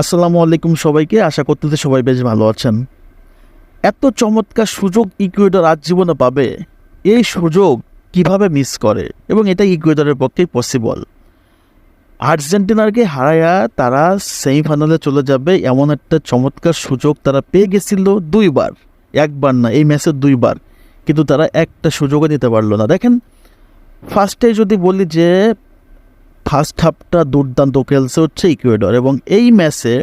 আসসালামু আলাইকুম সবাইকে। আশা করতেছে সবাই বেশ ভালো আছেন। এত চমৎকার সুযোগ ইকুয়েডর আজ জীবনে পাবে। এই সুযোগ কীভাবে মিস করে? এবং এটা ইকুয়েডরের পক্ষেই পসিবল আর্জেন্টিনারকে হারায়া তারা সেমিফাইনালে চলে যাবে। এমন একটা চমৎকার সুযোগ তারা পেয়ে গেছিল দুইবার। একবার না, এই ম্যাচে দুইবার। কিন্তু তারা একটা সুযোগও নিতে পারল না। দেখেন ফার্স্টে যদি বলি যে ফার্স্ট হাফটা দুর্দান্ত খেলছে হচ্ছে ইকুয়েডর এবং এই ম্যাচে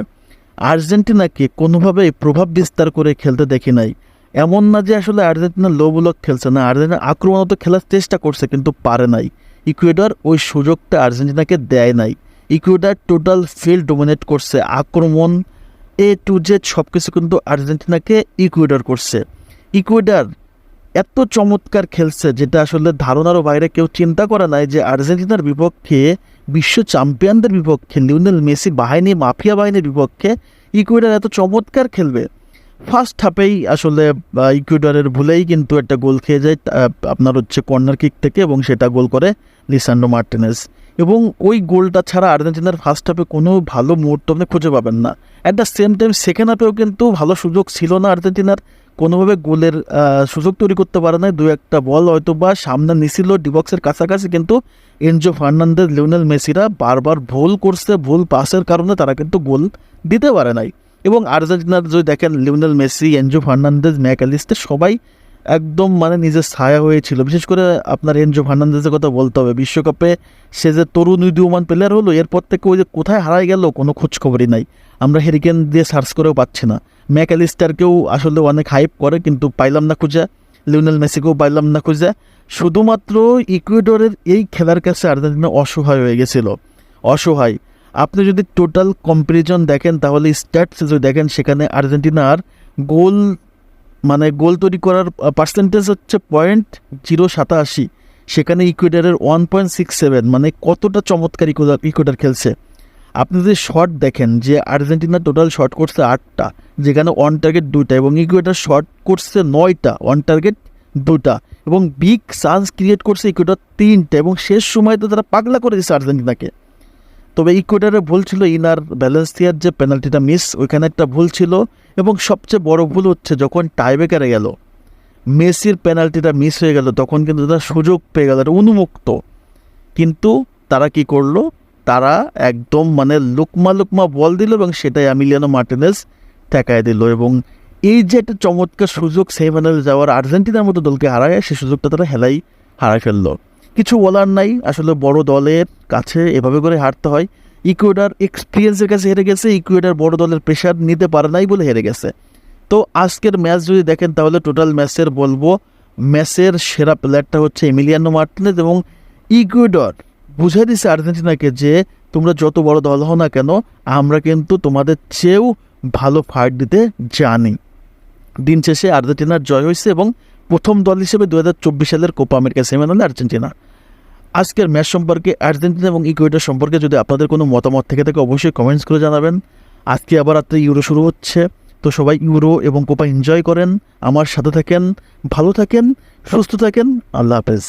আর্জেন্টিনাকে কোনোভাবেই প্রভাব বিস্তার করে খেলতে দেখি নাই। এমন না যে আসলে আর্জেন্টিনা লো খেলছে না, আর্জেন্টিনা আক্রমণত খেলার চেষ্টা করছে কিন্তু পারে নাই। ইকুয়েডর ওই সুযোগটা আর্জেন্টিনাকে দেয় নাই। ইকুয়েডর টোটাল ফিল্ড ডোমিনেট করছে, আক্রমণ এ টু জেড সব কিছু কিন্তু আর্জেন্টিনাকে ইকুয়েডর করছে। ইকুয়েডর এত চমৎকার খেলছে যেটা আসলে ধারণারও বাইরে কেউ চিন্তা করে নাই যে আর্জেন্টিনার বিপক্ষে বিশ্ব চ্যাম্পিয়নদের বিপক্ষে, লিওনেল মেসি বাহিনী, মাফিয়া বাহিনীর বিপক্ষে ইকুয়েডর এত চমৎকার খেলবে। ফার্স্ট হাফেই আসলে ইকুয়েডরের ভুলেই কিন্তু একটা গোল খেয়ে যায় আপনার হচ্ছে কর্নার কিক থেকে এবং সেটা গোল করে লিসান্ডো মার্টিনেস। এবং ওই গোলটা ছাড়া আর্জেন্টিনার ফার্স্ট হাফে কোনো ভালো মুহূর্ত আপনি খুঁজে পাবেন না। At the same time second হাফেও কিন্তু ভালো সুযোগ ছিল না আর্জেন্টিনার। কোনোভাবে গোলের সুযোগ তৈরি করতে পারে নাই। দু একটা বল হয়তো বা সামনে নিছিল ডিবক্সের কাছাকাছি, কিন্তু এনজো ফার্নান্দেজ, লিওনেল মেসিরা বারবার ভুল করছে, ভুল পাসের কারণে তারা কিন্তু গোল দিতে পারে নাই। এবং আর্জেন্টিনার যদি দেখেন, লিওনেল মেসি, এনজো ফার্নান্দেজ ম্যাকালিস্টে সবাই একদম মানে নিজের ছায়া হয়েছিল। বিশেষ করে আপনার এনজো ফার্নান্দেজের কথা বলতে হবে। বিশ্বকাপে সে যে তরুণ উদীয়মান প্লেয়ার হলো, এরপর থেকে ওই যে কোথায় হারাই গেল কোনো খোঁজ খবরই নাই। আমরা হেরিকেন দিয়ে সার্চ করেও পাচ্ছি না। ম্যাকালিস্টারকেও আসলে অনেক হাইপ করে, কিন্তু পাইলাম না খুঁজে। লিওনেল মেসিকেও পাইলাম না খুঁজে। শুধুমাত্র ইকুয়েডরের এই খেলার কাছে আর্জেন্টিনা অসহায় হয়ে গেছিল। অসহায়। আপনি যদি টোটাল কম্পারিজন দেখেন, তাহলে স্ট্যাটস যদি দেখেন, সেখানে আর্জেন্টিনার গোল মানে গোল তৈরি করার পার্সেন্টেজ হচ্ছে পয়েন্ট জিরো সাতাশি। সেখানে ইকুয়েডারের ওয়ান পয়েন্ট সিক্স সেভেন মানে কতটা চমৎকার ইকুয়েডার ইকুয়েডার খেলছে। আপনি যদি শট দেখেন যে আর্জেন্টিনা টোটাল শট করছে আটটা, যেখানে অন টার্গেট দুইটা এবং ইকুয়েডার শট করছে নয়টা অন টার্গেট দুটা এবং বিগ চান্স ক্রিয়েট করছে ইকুয়েডার তিনটা, এবং শেষ সময় তো তারা পাগলা করে দিচ্ছে আর্জেন্টিনাকে। তবে ইকুয়েডারে ভুল ছিল ইনার ব্যালেন্সিয়ার যে পেনাল্টিটা মিস ওইখানে একটা ভুল ছিল। এবং সবচেয়ে বড় ভুল হচ্ছে যখন টাইব্রেকারে গেল, মেসির পেনাল্টিটা মিস হয়ে গেল, তখন কিন্তু তারা সুযোগ পেয়ে গেল উন্মুক্ত। কিন্তু তারা কি করল? তারা একদম মানে লুকমা লুকমা বল দিল এবং সেটাই আমিলিয়ানো মার্টিনেস ঠেকায় দিল এবং এই যে একটা চমৎকার সুযোগ সেমিফাইনালে যাওয়ার আর্জেন্টিনার মতো দলকে হারায়, সেই সুযোগটা তারা হেলাই হারায় ফেলল। কিছু বলার নাই, আসলে বড় দলের কাছে এভাবে করে হারতে হয়। ইকুয়েডার এক্সপিরিয়েন্সের কাছে হেরে গেছে, ইকুয়েডার বড় দলের প্রেশার নিতে পারে নাই বলে হেরে গেছে। তো আজকের ম্যাচ যদি দেখেন, তাহলে টোটাল ম্যাচের বলব ম্যাচের সেরা প্লেয়ারটা হচ্ছে এমিলিয়ানো মার্টিনেজ এবং ইকুয়েডর। বুঝে দিছে আর্জেন্টিনাকে যে, তোমরা যত বড় দল হও না কেন, আমরা কিন্তু তোমাদের চেয়েও ভালো ফাইট দিতে জানি। দিন শেষে আর্জেন্টিনার জয় হয়েছে এবং প্রথম দল হিসেবে দু হাজার চব্বিশ সালের কোপা আমেরিকা সেমিফাইনালে আর্জেন্টিনা। আজকের ম্যাচ সম্পর্কে আর্জেন্টিনা এবং ইকুয়েটার সম্পর্কে যদি আপনাদের কোনো মতামত থেকে থাকে, অবশ্যই কমেন্টস করে জানাবেন। আজকে আবার রাত্রে ইউরো শুরু হচ্ছে, তো সবাই ইউরো এবং কোপা এনজয় করেন। আমার সাথে থাকেন, ভালো থাকেন, সুস্থ থাকেন, আল্লাহ হাফেজ।